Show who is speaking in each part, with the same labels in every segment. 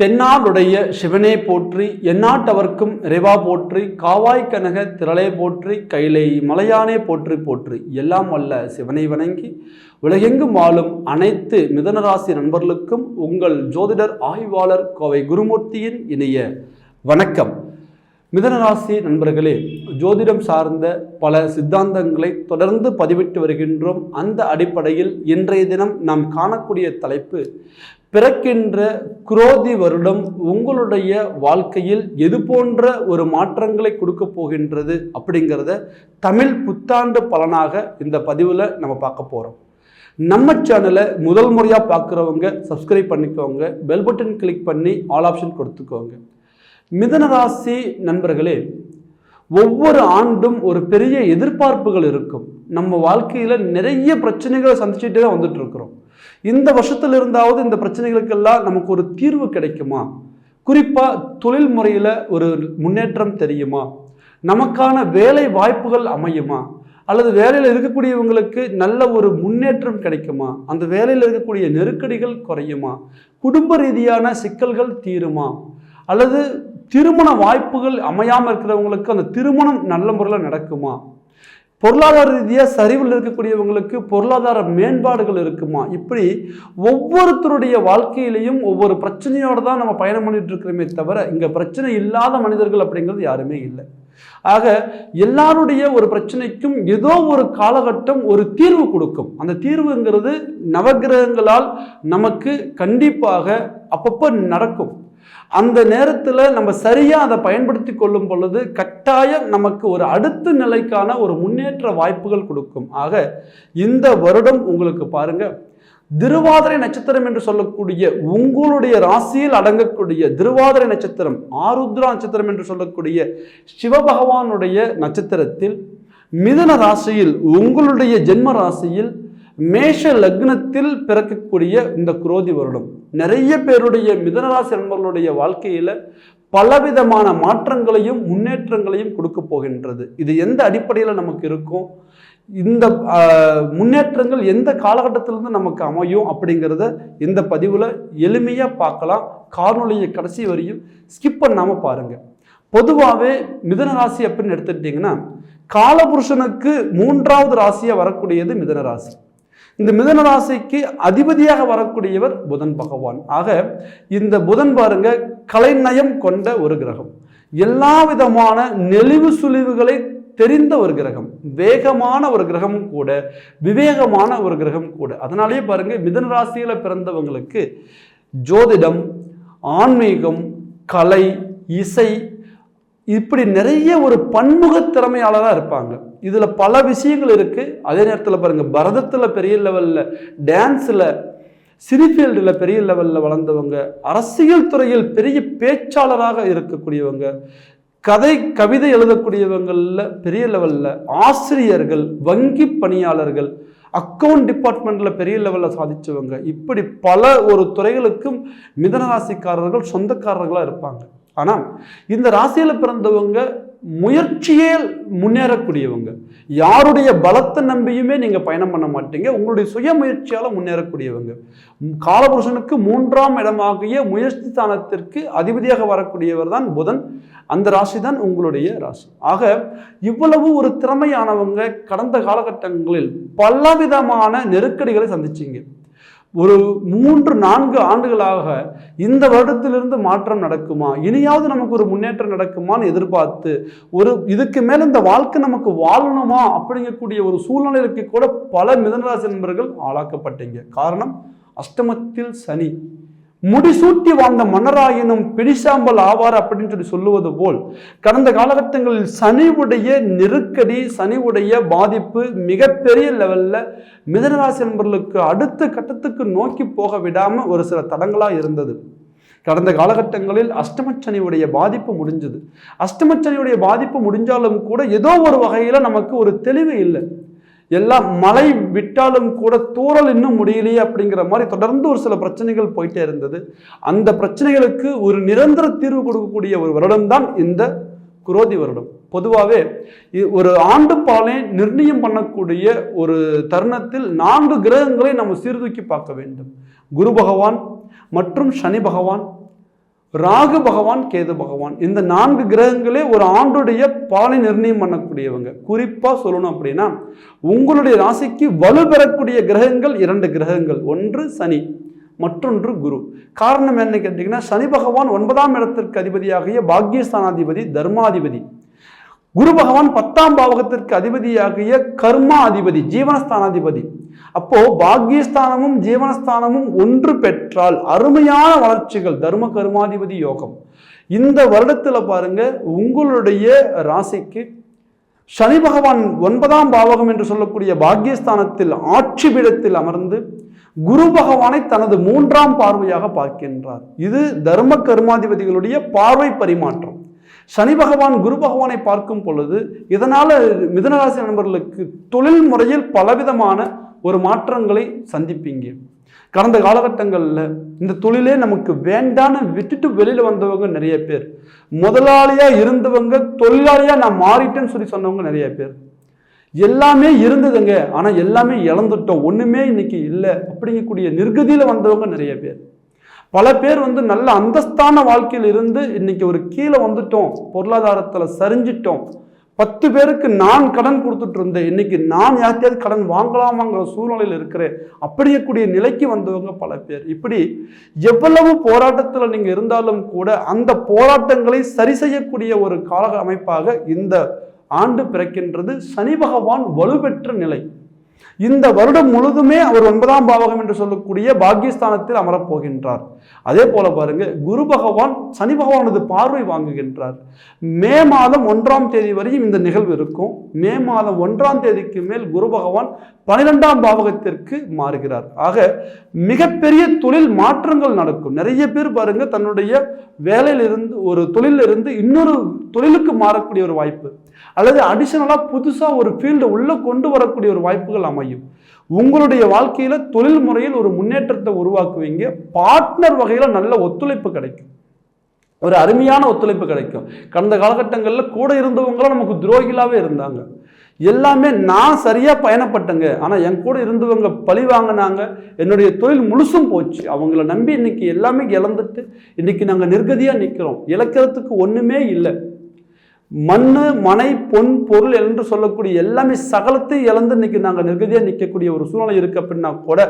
Speaker 1: தென்னாடுடைய சிவனே போற்றி எந்நாட்டவர்க்கும் இறைவா போற்றி காவாய் கனக திரளே போற்றி கைலை மலையானே போற்றி போற்றி. எல்லாம் வல்ல சிவனை வணங்கி உலகெங்கும் வாழும் அனைத்து மிதனராசி நண்பர்களுக்கும் உங்கள் ஜோதிடர் ஆய்வாளர் கோவை குருமூர்த்தியின் இணைய வணக்கம். மிதனராசி நண்பர்களே ஜோதிடம் சார்ந்த பல சித்தாந்தங்களை தொடர்ந்து பதிவிட்டு வருகின்றோம். அந்த அடிப்படையில் இன்றைய தினம் நாம் காணக்கூடிய தலைப்பு பிறக்கின்ற குரோதி வருடம் உங்களுடைய வாழ்க்கையில் எது போன்ற ஒரு மாற்றங்களை கொடுக்க போகின்றது அப்படிங்கிறத தமிழ் புத்தாண்டு பலனாக இந்த பதிவில் நம்ம பார்க்க போகிறோம் நம்ம சேனலை முதல் முறையாக பார்க்குறவங்க சப்ஸ்கிரைப் பண்ணிக்கோங்க பெல் பட்டன் கிளிக் பண்ணி ஆல் ஆப்ஷன் கொடுத்துக்கோங்க. மிதனராசி நண்பர்களே ஒவ்வொரு ஆண்டும் ஒரு பெரிய எதிர்பார்ப்புகள் இருக்கும். நம்ம வாழ்க்கையில் நிறைய பிரச்சனைகளை சந்திச்சுட்டே தான் வந்துட்டு இருக்கிறோம். இந்த வருஷத்தில் இருந்தாவது இந்த பிரச்சனைகளுக்கெல்லாம் நமக்கு ஒரு தீர்வு கிடைக்குமா? குறிப்பாக தொழில் முறையில் ஒரு முன்னேற்றம் தெரியுமா? நமக்கான வேலை வாய்ப்புகள் அமையுமா? அல்லது வேலையில் இருக்கக்கூடியவங்களுக்கு நல்ல ஒரு முன்னேற்றம் கிடைக்குமா? அந்த வேலையில் இருக்கக்கூடிய நெருக்கடிகள் குறையுமா? குடும்ப ரீதியான சிக்கல்கள் தீருமா? அல்லது திருமண வாய்ப்புகள் அமையாமல் இருக்கிறவங்களுக்கு அந்த திருமணம் நல்ல முறையில் நடக்குமா? பொருளாதார ரீதியாக சரிவில் இருக்கக்கூடியவங்களுக்கு பொருளாதார மேம்பாடுகள் இருக்குமா? இப்படி ஒவ்வொருத்தருடைய வாழ்க்கையிலையும் ஒவ்வொரு பிரச்சனையோடு தான் நம்ம பயணம் பண்ணிட்டு இருக்கிறோமே தவிர இங்கே பிரச்சனை இல்லாத மனிதர்கள் அப்படிங்கிறது யாருமே இல்லை. ஆக எல்லாருடைய ஒரு பிரச்சனைக்கும் ஏதோ ஒரு காலகட்டம் ஒரு தீர்வு கொடுக்கும். அந்த தீர்வுங்கிறது நவகிரகங்களால் நமக்கு கண்டிப்பாக அப்பப்போ நடக்கும். அந்த நேரத்தில் நம்ம சரியாக அதை பயன்படுத்தி கொள்ளும் பொழுது கட்டாயம் நமக்கு ஒரு அடுத்த நிலைக்கான ஒரு முன்னேற்ற வாய்ப்புகள் கொடுக்கும். ஆக இந்த வருடம் உங்களுக்கு பாருங்க திருவாதிரை நட்சத்திரம் என்று சொல்லக்கூடிய உங்களுடைய ராசியில் அடங்கக்கூடிய திருவாதிரை நட்சத்திரம் ஆருத்ரா நட்சத்திரம் என்று சொல்லக்கூடிய சிவபகவானுடைய நட்சத்திரத்தில் மிதன ராசியில் உங்களுடைய ஜென்ம ராசியில் மேஷ லக்னத்தில் பிறக்கக்கூடிய இந்த குரோதி வருடம் நிறைய பேருடைய மிதனராசி நண்பர்களுடைய வாழ்க்கையில் பலவிதமான மாற்றங்களையும் முன்னேற்றங்களையும் கொடுக்க போகின்றது. இது எந்த அடிப்படையில் நமக்கு இருக்கும்? இந்த முன்னேற்றங்கள் எந்த காலகட்டத்திலிருந்து நமக்கு அமையும் அப்படிங்கிறத இந்த பதிவில் எளிமையாக பார்க்கலாம். காணொலியை கடைசி வரையும் ஸ்கிப் பண்ணாமல் பாருங்கள் பொதுவாகவே மிதன ராசி அப்படின்னு எடுத்துக்கிட்டிங்கன்னா காலபுருஷனுக்கு மூன்றாவது ராசியாக வரக்கூடியது மிதன ராசி. இந்த மிதன ராசிக்கு அதிபதியாக வரக்கூடியவர் புதன் பகவான். ஆக இந்த புதன் பாருங்க கலைநயம் கொண்ட ஒரு கிரகம். எல்லா விதமான நெளிவு சுழிவுகளை தெரிந்த ஒரு கிரகம். வேகமான ஒரு கிரகமும் கூட விவேகமான ஒரு கிரகம் கூட. அதனாலேயே பாருங்க மிதன ராசியில் பிறந்தவங்களுக்கு ஜோதிடம் ஆன்மீகம் கலை இசை இப்படி நிறைய ஒரு பன்முக திறமையாளராக இருப்பாங்க. இதில் பல விஷயங்கள் இருக்குது அதே நேரத்தில் பாருங்கள் பரதத்தில் பெரிய லெவலில் டான்ஸில் சினிஃபீல்டில் பெரிய லெவலில் வளர்ந்தவங்க அரசியல் துறையில் பெரிய பேச்சாளராக இருக்கக்கூடியவங்க கதை கவிதை எழுதக்கூடியவங்களில் பெரிய லெவலில் ஆசிரியர்கள் வங்கி பணியாளர்கள் அக்கௌண்ட் டிபார்ட்மெண்ட்டில் பெரிய லெவலில் சாதித்தவங்க இப்படி பல ஒரு துறைகளுக்கும் மிதனராசிக்காரர்கள் சொந்தக்காரர்களாக இருப்பாங்க. ஆனால் இந்த ராசியில் பிறந்தவங்க முயற்சியே முன்னேறக்கூடியவங்க. யாருடைய பலத்தை நம்பியுமே நீங்கள் பயணம் பண்ண மாட்டீங்க. உங்களுடைய சுய முயற்சியால் முன்னேறக்கூடியவங்க. காலபுருஷனுக்கு மூன்றாம் இடமாகிய முயற்சி ஸ்தானத்திற்கு அதிபதியாக வரக்கூடியவர் தான் புதன். அந்த ராசி தான் உங்களுடைய ராசி. ஆக இவ்வளவு ஒரு திறமையானவங்க கடந்த காலகட்டங்களில் பலவிதமான நெருக்கடிகளை சந்திச்சிங்க. ஒரு மூன்று நான்கு ஆண்டுகளாக இந்த வருடத்திலிருந்து மாற்றம் நடக்குமா? இனியாவது நமக்கு ஒரு முன்னேற்றம் நடக்குமான்னு எதிர்பார்த்து ஒரு இதுக்கு மேல் இந்த வாழ்க்கை நமக்கு வாழணுமா? அப்படிங்கக்கூடிய ஒரு சூழ்நிலைக்கு கூட பல மிதனராசி நண்பர்கள் ஆளாக்கப்பட்டீங்க. காரணம் அஷ்டமத்தில் சனி. முடிசூட்டி வாழ்ந்த மன்னராயினும் பிடிசாம்பல் ஆவார் அப்படின்னு சொல்லி சொல்லுவது போல் கடந்த காலகட்டங்களில் சனிவுடைய நெருக்கடி சனிவுடைய பாதிப்பு மிகப்பெரிய லெவலில் மிதனராசி நண்பர்களுக்கு அடுத்த கட்டத்துக்கு நோக்கி போக விடாமல் ஒரு சில தடங்களாக இருந்தது. கடந்த காலகட்டங்களில் அஷ்டமச்சனியுடைய பாதிப்பு முடிஞ்சது. அஷ்டமச்சனியுடைய பாதிப்பு முடிஞ்சாலும் கூட ஏதோ ஒரு வகையில் நமக்கு ஒரு தெளிவு இல்லை. எல்லாம் மழை விட்டாலும் கூட தூரல் இன்னும் முடியலையே அப்படிங்கிற மாதிரி தொடர்ந்து ஒரு சில பிரச்சனைகள் போயிட்டே இருந்தது. அந்த பிரச்சனைகளுக்கு ஒரு நிரந்தர தீர்வு கொடுக்கக்கூடிய ஒரு வருடம்தான் இந்த குரோதி வருடம். பொதுவாகவே ஒரு ஆண்டு பாலை நிர்ணயம் பண்ணக்கூடிய ஒரு தருணத்தில் நான்கு கிரகங்களை நம்ம சீர்தூக்கி பார்க்க வேண்டும். குரு பகவான் மற்றும் சனி பகவான் ராகு பகவான் கேது பகவான் இந்த நான்கு கிரகங்களே ஒரு ஆண்டுடைய பாலை நிர்ணயம் பண்ணக்கூடியவங்க. குறிப்பாக சொல்லணும் அப்படின்னா உங்களுடைய ராசிக்கு வலு பெறக்கூடிய கிரகங்கள் இரண்டு கிரகங்கள். ஒன்று சனி மற்றொன்று குரு. காரணம் என்ன கேட்டிங்கன்னா சனி பகவான் ஒன்பதாம் இடத்திற்கு அதிபதியாகிய பாக்யஸ்தானாதிபதி தர்மாதிபதி. குரு பகவான் பத்தாம் பாவகத்திற்கு அதிபதியாகிய கர்மா அதிபதி ஜீவனஸ்தானாதிபதி. அப்போ பாக்யஸ்தானமும் ஜீவனஸ்தானமும் ஒன்று பெற்றால் அருமையான வளர்ச்சிகள் தர்ம கர்மாதிபதி யோகம். இந்த வருடத்தில் பாருங்க உங்களுடைய ராசிக்கு சனி பகவான் ஒன்பதாம் பாவகம் என்று சொல்லக்கூடிய பாக்யஸ்தானத்தில் ஆட்சி பீடத்தில் அமர்ந்து குரு பகவானை தனது மூன்றாம் பார்வையாக பார்க்கின்றார். இது தர்ம கர்மாதிபதிகளுடைய பார்வை பரிமாற்றம். சனி பகவான் குரு பகவானை பார்க்கும் பொழுது இதனால் மிதனராசி நண்பர்களுக்கு தொழில் முறையில் பலவிதமான ஒரு மாற்றங்களை சந்திப்பீங்க. கடந்த காலகட்டங்களில் இந்த தொழிலே நமக்கு வேண்டான்னு விட்டுட்டு வெளியில் வந்தவங்க நிறைய பேர். முதலாளியாக இருந்தவங்க தொழிலாளியாக நான் மாறிட்டேன்னு சொல்லி சொன்னவங்க நிறைய பேர். எல்லாமே இருந்ததுங்க ஆனால் எல்லாமே இழந்துட்டோம். ஒன்றுமே இன்னைக்கு இல்லை அப்படிங்கக்கூடிய நிர்கதியில் வந்தவங்க நிறைய பேர். பல பேர் வந்து நல்ல அந்தஸ்தான வாழ்க்கையில் இருந்து இன்னைக்கு ஒரு கீழே வந்துட்டோம். பொருளாதாரத்தில் சரிஞ்சிட்டோம். பத்து பேருக்கு நான் கடன் கொடுத்துட்டு இருந்தேன். இன்னைக்கு நான் யார்த்தையாவது கடன் வாங்கலாமாங்கிற சூழ்நிலையில் இருக்கிறேன். அப்படியக்கூடிய நிலைக்கு வந்தவங்க பல பேர். இப்படி எவ்வளவு போராட்டத்தில் நீங்கள் இருந்தாலும் கூட அந்த போராட்டங்களை சரி செய்யக்கூடிய ஒரு கால அமைப்பாக இந்த ஆண்டு பிறக்கின்றது சனி பகவான் வலுப்பெற்ற நிலை. இந்த வருடம் முழுதுமே அவர் ஒன்பதாம் பாவகம் என்று சொல்லக்கூடிய பாக்கியஸ்தானத்தில் அமரப்போகின்றார். அதே போல பாருங்க குரு பகவான் சனி பகவானது பார்வை வாங்குகின்றார். மே மாதம் ஒன்றாம் தேதி வரையும் இந்த நிகழ்வு இருக்கும். மே மாதம் ஒன்றாம் தேதிக்கு மேல் குரு பகவான் பனிரெண்டாம் பாவகத்திற்கு மாறுகிறார். ஆக மிகப்பெரிய தொழில் மாற்றங்கள் நடக்கும். நிறைய பேர் பாருங்க தன்னுடைய வேலையிலிருந்து ஒரு தொழிலிருந்து இன்னொரு தொழிலுக்கு மாறக்கூடிய ஒரு வாய்ப்பு. அல்லது அடிஷனலாக புதுசாக ஒரு ஃபீல்டு உள்ளே கொண்டு வரக்கூடிய ஒரு வாய்ப்புகள் அமையும். உங்களுடைய வாழ்க்கையில் தொழில் முறையில் ஒரு முன்னேற்றத்தை உருவாக்குவீங்க. பார்ட்னர் வகையில் நல்ல ஒத்துழைப்பு கிடைக்கும். ஒரு அருமையான ஒத்துழைப்பு கிடைக்கும். கடந்த காலகட்டங்களில் கூட இருந்தவங்களும் நமக்கு துரோகிகளாகவே இருந்தாங்க. எல்லாமே நான் சரியாக பயணப்பட்டேங்க. ஆனால் என் கூட இருந்தவங்க பழி வாங்கினாங்க. என்னுடைய தொழில் முழுசும் போச்சு. அவங்கள நம்பி இன்னைக்கு எல்லாமே இழந்துட்டு இன்னைக்கு நாங்கள் நிர்கதியாக நிற்கிறோம் இழக்கிறதுக்கு ஒன்றுமே இல்லை. மண் மனை பொன் பொருள் என்று சொல்லக்கூடிய எல்லாமே சகலத்தை இழந்து இன்னைக்கு நாங்கள் நிர்கதியாக நிற்கக்கூடிய ஒரு சூழ்நிலை இருக்கு அப்படின்னா கூட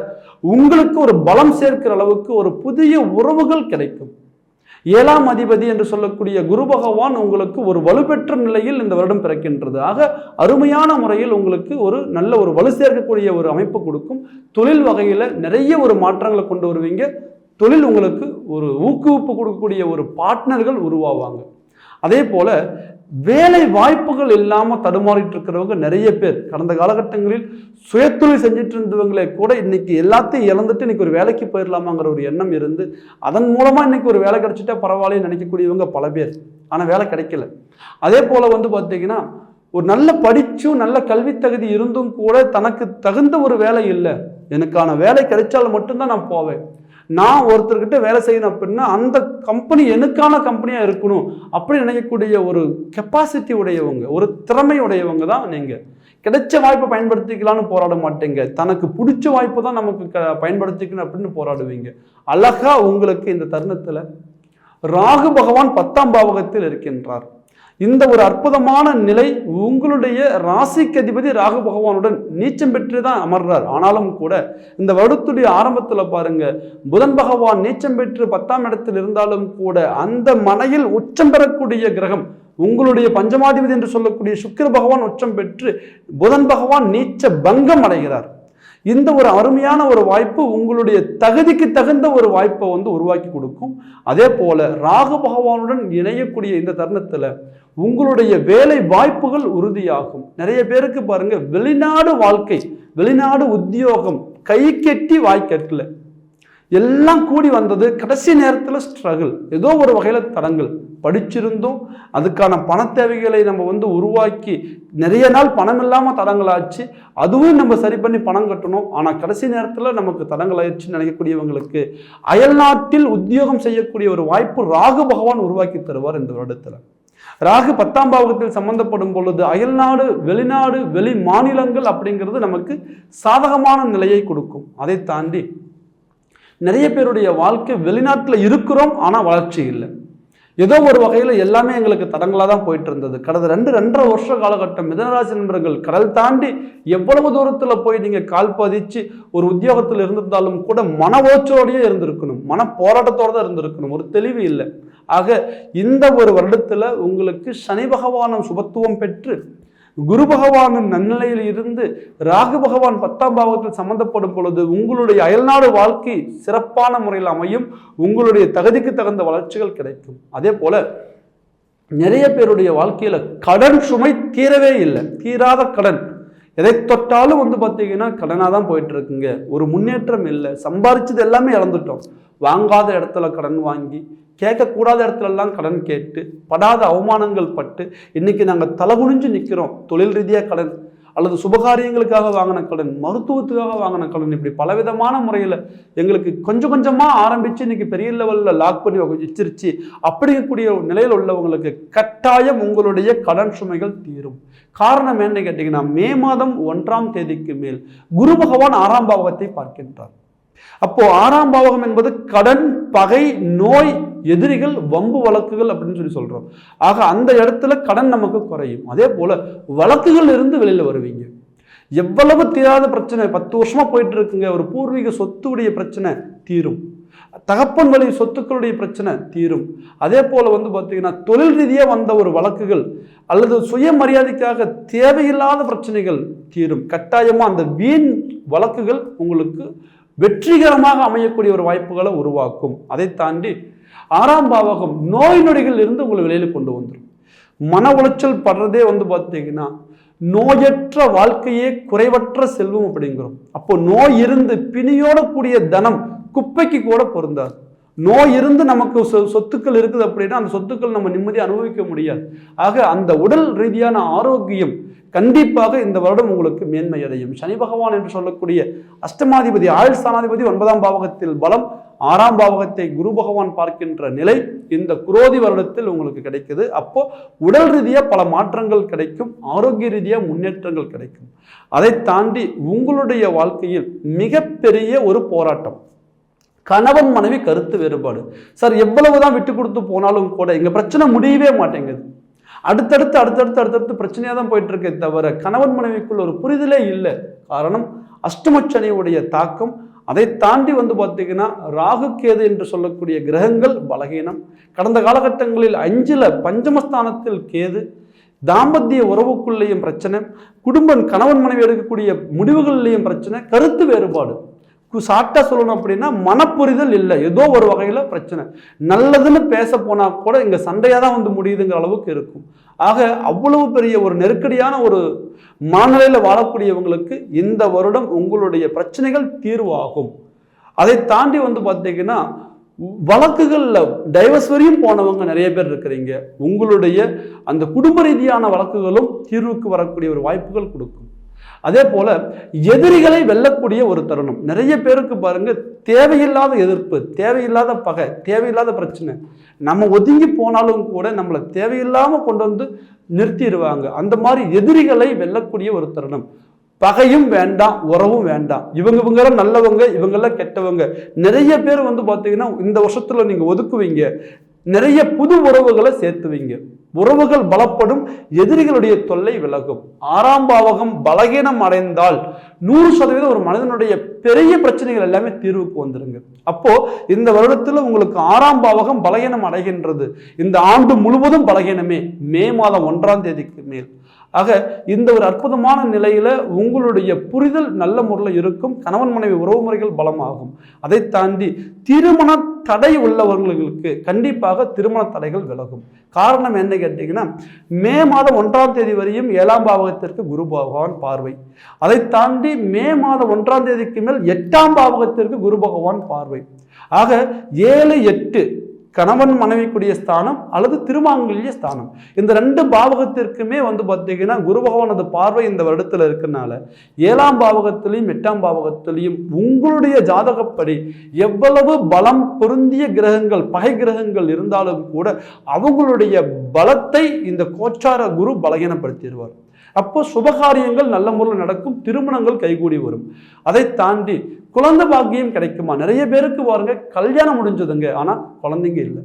Speaker 1: உங்களுக்கு ஒரு பலம் சேர்க்கிற அளவுக்கு ஒரு புதிய உறவுகள் கிடைக்கும். ஏழாம் அதிபதி என்று சொல்லக்கூடிய குரு பகவான் உங்களுக்கு ஒரு வலுப்பெற்ற நிலையில் இந்த வருடம் பிறக்கின்றது. ஆக அருமையான முறையில் உங்களுக்கு ஒரு நல்ல ஒரு வலு சேர்க்கக்கூடிய ஒரு அமைப்பு கொடுக்கும். தொழில் வகையில் நிறைய ஒரு மாற்றங்களை கொண்டு வருவீங்க. தொழில் உங்களுக்கு ஒரு ஊக்குவிப்பு கொடுக்கக்கூடிய ஒரு பார்ட்னர்கள் உருவாவாங்க. அதே போல் வேலை வாய்ப்புகள் இல்லாமல் தடுமாறிட்டு இருக்கிறவங்க நிறைய பேர். கடந்த காலகட்டங்களில் சுயத்தொழில் செஞ்சுட்டு இருந்தவங்களே கூட இன்னைக்கு எல்லாத்தையும் இழந்துட்டு இன்னைக்கு ஒரு வேலைக்கு போயிடலாமாங்கிற ஒரு எண்ணம் இருந்து அதன் மூலமாக இன்னைக்கு ஒரு வேலை கிடைச்சிட்டா பரவாயில்ல நினைக்கக்கூடியவங்க பல பேர். ஆனால் வேலை கிடைக்கல. அதே போல் வந்து பார்த்தீங்கன்னா ஒரு நல்ல படிச்சும் நல்ல கல்வி தகுதி இருந்தும் கூட தனக்கு தகுந்த ஒரு வேலை இல்லை. எனக்கான வேலை கிடைச்சால் மட்டும்தான் நான் போவேன். நான் ஒருத்தர்கிட்ட வேலை செய்யணும் அப்படின்னா அந்த கம்பெனி எனக்கான கம்பெனியாக இருக்கணும் அப்படின்னு நினைக்கக்கூடிய ஒரு கெப்பாசிட்டி உடையவங்க ஒரு திறமை உடையவங்க தான் நீங்கள் கிடைச்ச வாய்ப்பை பயன்படுத்திக்கலாம்னு போராட மாட்டீங்க. தனக்கு பிடிச்ச வாய்ப்பு தான் நமக்கு க பயன்படுத்திக்கணும் அப்படின்னு போராடுவீங்க. அழகா உங்களுக்கு இந்த தருணத்தில் ராகு பகவான் பத்தாம் பாவகத்தில் இருக்கின்றார். இந்த ஒரு அற்புதமான நிலை உங்களுடைய ராசிக்கு அதிபதி ராகு பகவானுடன் நீச்சம் பெற்று தான் அமர்றார். ஆனாலும் கூட இந்த வருடத்துடைய ஆரம்பத்தில் பாருங்க புதன் பகவான் நீச்சம் பெற்று பத்தாம் இடத்தில் இருந்தாலும் கூட அந்த மனையில் உச்சம் பெறக்கூடிய கிரகம் உங்களுடைய பஞ்சமாதிபதி என்று சொல்லக்கூடிய சுக்கிர பகவான் உச்சம் பெற்று புதன் பகவான் நீச்ச பங்கம் அடைகிறார். இந்த ஒரு அருமையான ஒரு வாய்ப்பு உங்களுடைய தகுதிக்கு தகுந்த ஒரு வாய்ப்பை வந்து உருவாக்கி கொடுக்கும். அதே போல ராகு பகவானுடன் இணையக்கூடிய இந்த தருணத்தில் உங்களுடைய வேலை வாய்ப்புகள் உறுதியாகும். நிறைய பேருக்கு பாருங்க வெளிநாடு வாழ்க்கை வெளிநாடு உத்தியோகம் கை கெட்டி வாய்க்கட்டில் எல்லாம் கூடி வந்தது கடைசி நேரத்தில் ஸ்ட்ரகிள் ஏதோ ஒரு வகையில் தடங்கள். படிச்சிருந்தோம் அதுக்கான பண தேவைகளை நம்ம வந்து உருவாக்கி நிறைய நாள் பணம் இல்லாமல் தடங்களாச்சு. அதுவும் நம்ம சரி பண்ணி பணம் கட்டணும். ஆனால் கடைசி நேரத்தில் நமக்கு தடங்களாயிடுச்சுன்னு நினைக்கக்கூடியவங்களுக்கு அயல்நாட்டில் உத்தியோகம் செய்யக்கூடிய ஒரு வாய்ப்பு ராகு பகவான் உருவாக்கி தருவார் இந்த வருடத்தில். ராகு பத்தாம் பாவகத்தில் சம்பந்தப்படும் பொழுது அயல்நாடு வெளிநாடு வெளி மாநிலங்கள் அப்படிங்கிறது நமக்கு சாதகமான நிலையை கொடுக்கும். அதை தாண்டி நிறைய பேருடைய வாழ்க்கை வெளிநாட்டில் இருக்கிறோம் ஆனால் வளர்ச்சி இல்லை. ஏதோ ஒரு வகையில் எல்லாமே எங்களுக்கு தடங்களாக தான் போயிட்டு இருந்தது கடந்த ரெண்டு ரெண்டரை வருஷ காலகட்டம் மிதனராசி நண்பர்கள் கடல் தாண்டி எவ்வளவு தூரத்தில் போய் நீங்கள் கால் பதிச்சு ஒரு உத்தியோகத்தில் இருந்திருந்தாலும் கூட மன ஓச்சோடையே இருந்திருக்கணும். மன போராட்டத்தோடு தான் இருந்திருக்கணும். ஒரு தெளிவு இல்லை. ஆக இந்த ஒரு வருடத்தில் உங்களுக்கு சனி பகவானம் சுபத்துவம் பெற்று குரு பகவானின் நன்னிலையில் இருந்து ராகு பகவான் பத்தாம் பாவத்தில் சம்பந்தப்படும் பொழுது உங்களுடைய அயல்நாடு வாழ்க்கை சிறப்பான முறையில் அமையும். உங்களுடைய தகுதிக்கு தகுந்த வளர்ச்சிகள் கிடைக்கும். அதே போல நிறைய பேருடைய வாழ்க்கையில கடன் சுமை தீரவே இல்லை. தீராத கடன். எதை தொட்டாலும் வந்து பார்த்தீங்கன்னா கடனாக தான் போயிட்டுருக்குங்க. ஒரு முன்னேற்றம் இல்லை. சம்பாரிச்சது எல்லாமே இழந்துட்டோம். வாங்காத இடத்துல கடன் வாங்கி கேட்கக்கூடாத இடத்துலலாம் கடன் கேட்டு படாத அவமானங்கள் பட்டு இன்றைக்கி நாங்கள் தலகுனிஞ்சு நிற்கிறோம் தொழில் ரீதியாக கடன் அல்லது சுபகாரியங்களுக்காக வாங்கின கடன் மருத்துவத்துக்காக வாங்கின கடன் இப்படி பலவிதமான முறையில் எங்களுக்கு கொஞ்சம் கொஞ்சமாக ஆரம்பித்து இன்றைக்கி பெரிய லெவலில் லாக் பண்ணி வச்சிருச்சு. அப்படிங்கக்கூடிய நிலையில் உள்ளவங்களுக்கு கட்டாயம் உங்களுடைய கடன் சுமைகள் தீரும். காரணம் என்னன்னு கேட்டிங்கன்னா மே மாதம் ஒன்றாம் தேதிக்கு மேல் குரு பகவான் ஆறாம் பாவகத்தை பார்க்கின்றார். அப்போ ஆறாம் பாவகம் என்பது கடன் பகை நோய் எதிரிகள் வம்பு வழக்குகள் அப்படின்னு சொல்லி சொல்கிறோம் ஆக அந்த இடத்துல கடன் நமக்கு குறையும். அதே போல் வழக்குகள் இருந்து வெளியில் வருவீங்க. எவ்வளவு தீராத பிரச்சனை பத்து வருஷமாக போயிட்டு இருக்குங்க. ஒரு பூர்வீக சொத்துடைய பிரச்சனை தீரும். தகப்பன் வழி சொத்துக்களுடைய பிரச்சனை தீரும். அதே போல் வந்து பார்த்திங்கன்னா தொழில் ரீதியாக வந்த ஒரு வழக்குகள் அல்லது சுயமரியாதைக்காக தேவையில்லாத பிரச்சனைகள் தீரும். கட்டாயமாக அந்த வீண் வழக்குகள் உங்களுக்கு வெற்றிகரமாக அமையக்கூடிய ஒரு வாய்ப்புகளை உருவாக்கும். அதை தாண்டி ஆறாம் பாவகம் நோய் நொடிகள் இருந்து உங்களை வெளியில் கொண்டு வந்துடும் மன உளைச்சல் படுறதே வந்து பார்த்தீங்கன்னா நோயற்ற வாழ்க்கையே குறைவற்ற செல்வம் அப்படிங்கிறோம். அப்போ நோய் இருந்து பிணியோட கூடிய தனம் குப்பைக்கு கூட பொருந்தாது. நோய் இருந்து நமக்கு சொ- சொத்துக்கள் இருக்குது அப்படின்னா அந்த சொத்துக்கள் நம்ம நிம்மதி அனுபவிக்க முடியாது. ஆக அந்த உடல் ரீதியான ஆரோக்கியம் கண்டிப்பாக இந்த வருடம் உங்களுக்கு மேன்மை அடையும் சனி பகவான் என்று சொல்லக்கூடிய அஷ்டமாதிபதி ஆயுள் ஸ்தானாதிபதி ஒன்பதாம் பாவகத்தில் பலம் ஆறாம் பாவகத்தை குரு பகவான் பார்க்கின்ற நிலை இந்த குரோதி வருடத்தில் உங்களுக்கு கிடைக்குது. அப்போ உடல் ரீதியாக பல மாற்றங்கள் கிடைக்கும் ஆரோக்கிய ரீதியாக முன்னேற்றங்கள் கிடைக்கும். அதை தாண்டி உங்களுடைய வாழ்க்கையில் மிகப்பெரிய ஒரு போராட்டம். கணவன் மனைவி கருத்து வேறுபாடு. சார் எவ்வளவுதான் விட்டு கொடுத்து போனாலும் கூட எங்க பிரச்சனை முடியவே மாட்டேங்குது. அடுத்தடுத்து அடுத்தடுத்து அடுத்தடுத்து பிரச்சனையாக தான் போயிட்டு இருக்கே தவிர கணவன் மனைவிக்குள்ள ஒரு புரிதலே இல்லை. காரணம் அஷ்டமச்சனையுடைய தாக்கம் அதை தாண்டி வந்து பார்த்தீங்கன்னா ராகு கேது என்று சொல்லக்கூடிய கிரகங்கள் பலகீனம். கடந்த காலகட்டங்களில் அஞ்சில் பஞ்சமஸ்தானத்தில் கேது தாம்பத்திய உறவுக்குள்ளேயும் பிரச்சனை குடும்பம் கணவன் மனைவி எடுக்கக்கூடிய முடிவுகள்லேயும் பிரச்சனை கருத்து வேறுபாடு. சாட்டாக சொல்லணும் அப்படின்னா மனப்புரிதல் இல்லை. ஏதோ ஒரு வகையில் பிரச்சனை. நல்லதுன்னு பேச போனால் கூட இங்கே சண்டையாக தான் வந்து முடியுதுங்கிற அளவுக்கு இருக்கும். ஆக அவ்வளவு பெரிய ஒரு நெருக்கடியான ஒரு மனநிலையில் வாழக்கூடியவங்களுக்கு இந்த வருடம் உங்களுடைய பிரச்சனைகள் தீர்வாகும். அதை தாண்டி வந்து பார்த்தீங்கன்னா வழக்குகளில் டைவர்ஸ் வரையும் போனவங்க நிறைய பேர் இருக்கிறீங்க. உங்களுடைய அந்த குடும்ப ரீதியான வழக்குகளும் தீர்வுக்கு வரக்கூடிய ஒரு வாய்ப்புகள் கொடுக்கும். அதே போல எதிரிகளை வெல்லக்கூடிய ஒரு தருணம். நிறைய பேருக்கு பாருங்க தேவையில்லாத எதிர்ப்பு தேவையில்லாத பகை தேவையில்லாத பிரச்சனை. நம்ம ஒதுங்கி போனாலும் கூட நம்மளை தேவையில்லாமல் கொண்டு வந்து நிறுத்திடுவாங்க. அந்த மாதிரி எதிரிகளை வெல்லக்கூடிய ஒரு தருணம். பகையும் வேண்டாம் உறவும் வேண்டாம். இவங்க இவங்கெல்லாம் நல்லவங்க இவங்கெல்லாம் கெட்டவங்க. நிறைய பேர் வந்து பார்த்தீங்கன்னா இந்த வருஷத்தில் நீங்கள் ஒதுக்குவீங்க. நிறைய புது உறவுகளை சேர்த்துவீங்க. உறவுகள் பலப்படும் எதிரிகளுடைய தொல்லை விலகும். ஆறாம் பாவகம் பலகீனம் அடைந்தால் நூறு சதவீதம் ஒரு மனிதனுடைய பெரிய பிரச்சனைகள் எல்லாமே தீர்வுக்கு வந்துருங்க. அப்போ இந்த வருடத்தில் உங்களுக்கு ஆறாம் பாவகம் பலகீனம் அடைகின்றது. இந்த ஆண்டு முழுவதும் பலகீனமே. மே மாதம் ஒன்றாம் தேதிக்கு மேல். ஆக இந்த ஒரு அற்புதமான நிலையில் உங்களுடைய புரிதல் நல்ல முறையில் இருக்கும் கணவன் மனைவி உறவுமுறைகள் பலமாகும். அதை தாண்டி திருமண தடை உள்ளவர்களுக்கு கண்டிப்பாக திருமண தடைகள் விலகும். காரணம் என்ன கேட்டீங்கன்னா மே மாதம் ஒன்றாம் தேதி வரையும் ஏழாம் பாவகத்திற்கு குரு பகவான் பார்வை. அதை தாண்டி மே மாதம் ஒன்றாம் தேதிக்கு மேல் எட்டாம் பாவகத்திற்கு குரு பகவான் பார்வை. ஆக ஏழு எட்டு கணவன் மனைவிக்குரிய ஸ்தானம் அல்லது திருமாங்கல்ய ஸ்தானம். இந்த ரெண்டு பாவகத்திற்குமே வந்து பார்த்தீங்கன்னா குரு பகவானது பார்வை இந்த வருடத்தில் இருக்கனால ஏழாம் பாவகத்திலையும் எட்டாம் பாவகத்திலையும் உங்களுடைய ஜாதகப்படி எவ்வளவு பலம் பொருந்திய கிரகங்கள் பகை கிரகங்கள் இருந்தாலும் கூட அவங்களுடைய பலத்தை இந்த கோச்சார குரு பலகீனப்படுத்திடுவார். அப்போ சுபகாரியங்கள் நல்ல முறையில் நடக்கும் திருமணங்கள் கைகூடி வரும். அதை தாண்டி குழந்தை பாக்கியம் கிடைக்குமா? நிறைய பேருக்கு பாருங்க கல்யாணம் முடிஞ்சதுங்க. ஆனால் குழந்தைங்க இல்லை.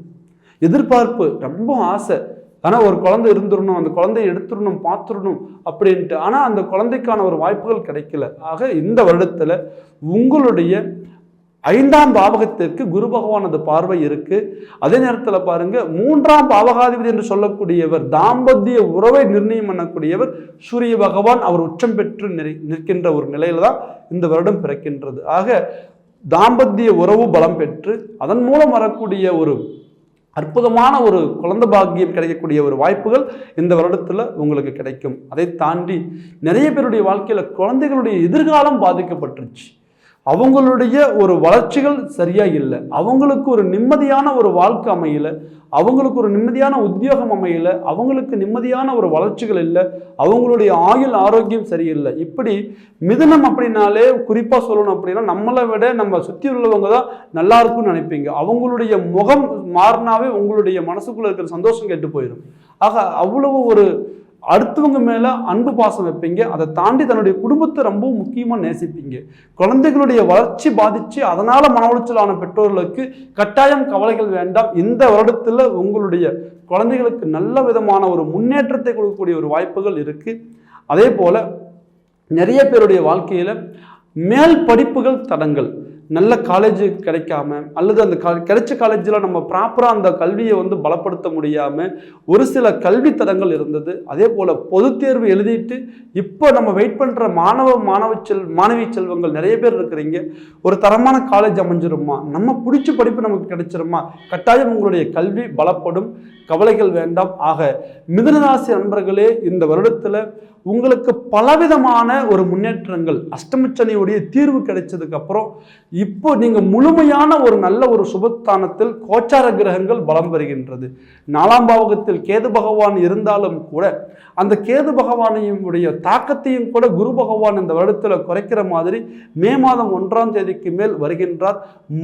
Speaker 1: எதிர்பார்ப்பு ரொம்ப ஆசை. ஆனால் ஒரு குழந்தை இருந்துடணும் அந்த குழந்தைய எடுத்துடணும் பார்த்துடணும் அப்படின்ட்டு. ஆனால் அந்த குழந்தைக்கான ஒரு வாய்ப்புகள் கிடைக்கல. ஆக இந்த வருடத்தில் உங்களுடைய ஐந்தாம் பாவகத்திற்கு குரு பகவானது பார்வை இருக்கு. அதே நேரத்தில் பாருங்க மூன்றாம் பாவகாதிபதி என்று சொல்லக்கூடியவர் தாம்பத்திய உறவை நிர்ணயம் பண்ணக்கூடியவர் சூரிய பகவான் அவர் உச்சம் பெற்று நிற்கின்ற ஒரு நிலையில தான் இந்த வருடம் பிறக்கின்றது. ஆக தாம்பத்திய உறவு பலம் பெற்று அதன் மூலம் வரக்கூடிய ஒரு அற்புதமான ஒரு குழந்தை பாக்கியம் கிடைக்கக்கூடிய ஒரு வாய்ப்புகள் இந்த வருடத்தில் உங்களுக்கு கிடைக்கும். அதை தாண்டி நிறைய பேருடைய வாழ்க்கையில் குழந்தைகளுடைய எதிர்காலம் பாதிக்கப்பட்டுருச்சு. அவங்களுடைய ஒரு வளர்ச்சிகள் சரியா இல்லை. அவங்களுக்கு ஒரு நிம்மதியான ஒரு வாழ்க்கை அமையல. அவங்களுக்கு ஒரு நிம்மதியான உத்தியோகம் அமையல. அவங்களுக்கு நிம்மதியான ஒரு வளர்ச்சிகள் இல்லை. அவங்களுடைய ஆயுள் ஆரோக்கியம் சரியில்லை. இப்படி மிதனம் அப்படின்னாலே குறிப்பாக சொல்லணும் அப்படின்னா நம்மளை விட நம்ம சுற்றி உள்ளவங்க தான் நல்லா இருக்கும்னு நினைப்பீங்க. அவங்களுடைய முகம் மாறினாவே உங்களுடைய மனசுக்குள்ள இருக்கிற சந்தோஷம் கெட்டு போயிடும் ஆக அவ்வளவு ஒரு அடுத்தவங்க மேலே அன்பு பாசம் வைப்பீங்க. அதை தாண்டி தன்னுடைய குடும்பத்தை ரொம்பவும் முக்கியமாக நேசிப்பீங்க. குழந்தைகளுடைய வளர்ச்சி பாதித்து அதனால் மன உளைச்சலான பெற்றோர்களுக்கு கட்டாயம் கவலைகள் வேண்டாம். இந்த வருடத்தில் உங்களுடைய குழந்தைகளுக்கு நல்ல விதமான ஒரு முன்னேற்றத்தை கொடுக்கக்கூடிய ஒரு வாய்ப்புகள் இருக்குது அதே போல் நிறைய பேருடைய வாழ்க்கையில் மேல் படிப்புகள் தடங்கள். நல்ல காலேஜ் கிடைக்காம அல்லது அந்த கிடைச்ச காலேஜில் நம்ம ப்ராப்பராக அந்த கல்வியை வந்து பலப்படுத்த முடியாமல் ஒரு சில கல்வி தரங்கள் இருந்தது. அதே போல் பொதுத் தேர்வு எழுதிட்டு இப்போ நம்ம வெயிட் பண்ணுற மாணவ மாணவ செல் மாணவி செல்வங்கள் நிறைய பேர் இருக்கிறீங்க. ஒரு தரமான காலேஜ் அமைஞ்சிருமா? நம்ம பிடிச்ச படிப்பு நமக்கு கிடைச்சிருமா? கட்டாயம் உங்களுடைய கல்வி பலப்படும். கவலைகள் வேண்டாம். ஆக மிதுனராசி நண்பர்களே இந்த வருடத்தில் உங்களுக்கு பலவிதமான ஒரு முன்னேற்றங்கள் அஷ்டமச்சனியுடைய தீர்வு கிடைச்சதுக்கு அப்புறம் இப்போ நீங்கள் முழுமையான ஒரு நல்ல ஒரு சுபஸ்தானத்தில் கோச்சார கிரகங்கள் பலம் பெறுகின்றது. நாலாம் பாவகத்தில் கேது பகவான் இருந்தாலும் கூட அந்த கேது பகவானையும் உடைய தாக்கத்தையும் கூட குரு பகவான் இந்த வருடத்தில் குறைக்கிற மாதிரி மே மாதம் ஒன்றாம் தேதிக்கு மேல் வருகின்றார்.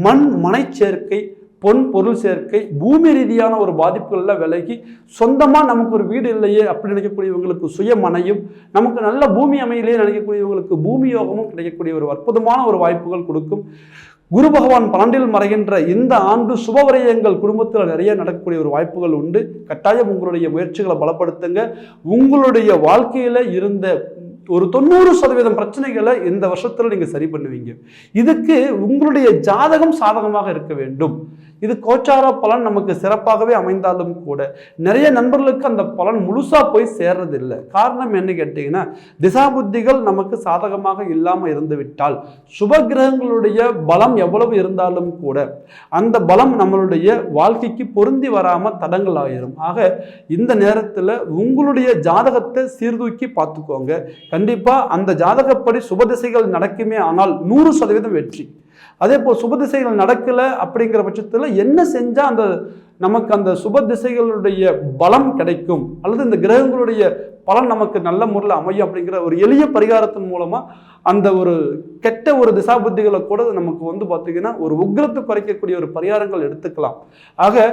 Speaker 1: மண் மனை சேர்க்கை பொன் பொருள் சேர்க்கை பூமி ரீதியான ஒரு பாதிப்புகளில் விலகி சொந்தமாக நமக்கு ஒரு வீடு இல்லையே அப்படி நினைக்கக்கூடியவங்களுக்கு சுயமனையும் நமக்கு நல்ல பூமி அமையிலே நினைக்கக்கூடியவங்களுக்கு பூமி யோகமும் கிடைக்கக்கூடிய ஒரு அற்புதமான ஒரு வாய்ப்புகள் கொடுக்கும். குரு பகவான் பன்னெண்டில் மறைகின்ற இந்த ஆண்டு சுபவரையங்கள் குடும்பத்தில் நிறைய நடக்கக்கூடிய ஒரு வாய்ப்புகள் உண்டு. கட்டாயம் உங்களுடைய முயற்சிகளை பலப்படுத்துங்க. உங்களுடைய வாழ்க்கையில் இருந்த ஒரு தொண்ணூறு சதவீதம் பிரச்சனைகளை இந்த வருஷத்தில் நீங்கள் சரி பண்ணுவீங்க. இதுக்கு உங்களுடைய ஜாதகம் சாதகமாக இருக்க வேண்டும். இது கோச்சார பலன் நமக்கு சிறப்பாகவே அமைந்தாலும் கூட நிறைய நண்பர்களுக்கு அந்த பலன் முழுசாக போய் சேர்றதில்லை. காரணம் என்ன கேட்டிங்கன்னா திசாபுத்திகள் நமக்கு சாதகமாக இல்லாமல் இருந்துவிட்டால் சுப கிரகங்களுடைய பலம் எவ்வளவு இருந்தாலும் கூட அந்த பலம் நம்மளுடைய வாழ்க்கைக்கு பொருந்தி வராமல் தடங்கள் ஆயிரும் ஆக இந்த நேரத்தில் உங்களுடைய ஜாதகத்தை சீர்தூக்கி பார்த்துக்கோங்க. கண்டிப்பாக அந்த ஜாதகப்படி சுபதிசைகள் நடக்குமே ஆனால் நூறு சதவீதம் வெற்றி. அதே போல் சுப திசைகள் நடக்கலை அப்படிங்கிற பட்சத்தில் என்ன செஞ்சால் அந்த நமக்கு அந்த சுப திசைகளுடைய பலம் கிடைக்கும்? அல்லது இந்த கிரகங்களுடைய பலன் நமக்கு நல்ல முறையில் அமையும் அப்படிங்கிற ஒரு எளிய பரிகாரத்தின் மூலமாக அந்த ஒரு கெட்ட ஒரு திசாபுத்திகளை கூட நமக்கு வந்து பார்த்திங்கன்னா ஒரு உக்கிரத்தை குறைக்கக்கூடிய ஒரு பரிகாரங்கள் எடுத்துக்கலாம். ஆக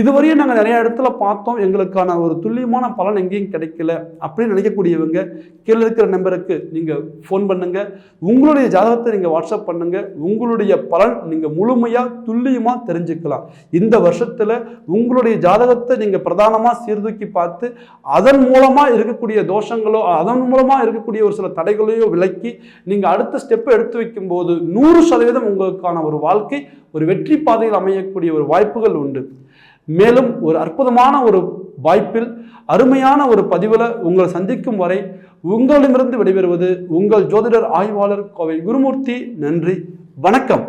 Speaker 1: இதுவரையும் நாங்கள் நிறைய இடத்துல பார்த்தோம். எங்களுக்கான ஒரு துல்லியமான பலன் எங்கேயும் கிடைக்கல அப்படின்னு நினைக்கக்கூடியவங்க கீழே இருக்கிற நம்பருக்கு நீங்கள் ஃபோன் பண்ணுங்கள் உங்களுடைய ஜாதகத்தை நீங்கள் வாட்ஸ்அப் பண்ணுங்கள் உங்களுடைய பலன் நீங்கள் முழுமையாக துல்லியமாக தெரிஞ்சுக்கலாம். இந்த வருஷத்தில் உங்களுடைய ஜாதகத்தை நீங்கள் பிரதானமாக சீர்தூக்கி பார்த்து அதன் மூலமாக இருக்கக்கூடிய தோஷங்களோ அதன் மூலமாக இருக்கக்கூடிய ஒரு சில தடைகளையோ விலக்கி நீங்கள் அடுத்த ஸ்டெப்பை எடுத்து வைக்கும்போது நூறு சதவீதம் உங்களுக்கான ஒரு வாழ்க்கை ஒரு வெற்றி பாதையில் அமையக்கூடிய ஒரு வாய்ப்புகள் உண்டு. மேலும் ஒரு அற்புதமான ஒரு வாய்ப்பில் அருமையான ஒரு பதிவில் உங்களை சந்திக்கும் வரை உங்களிடமிருந்து விடைபெறுவது உங்கள் ஜோதிடர் ஆய்வாளர் கோவை குருமூர்த்தி. நன்றி வணக்கம்.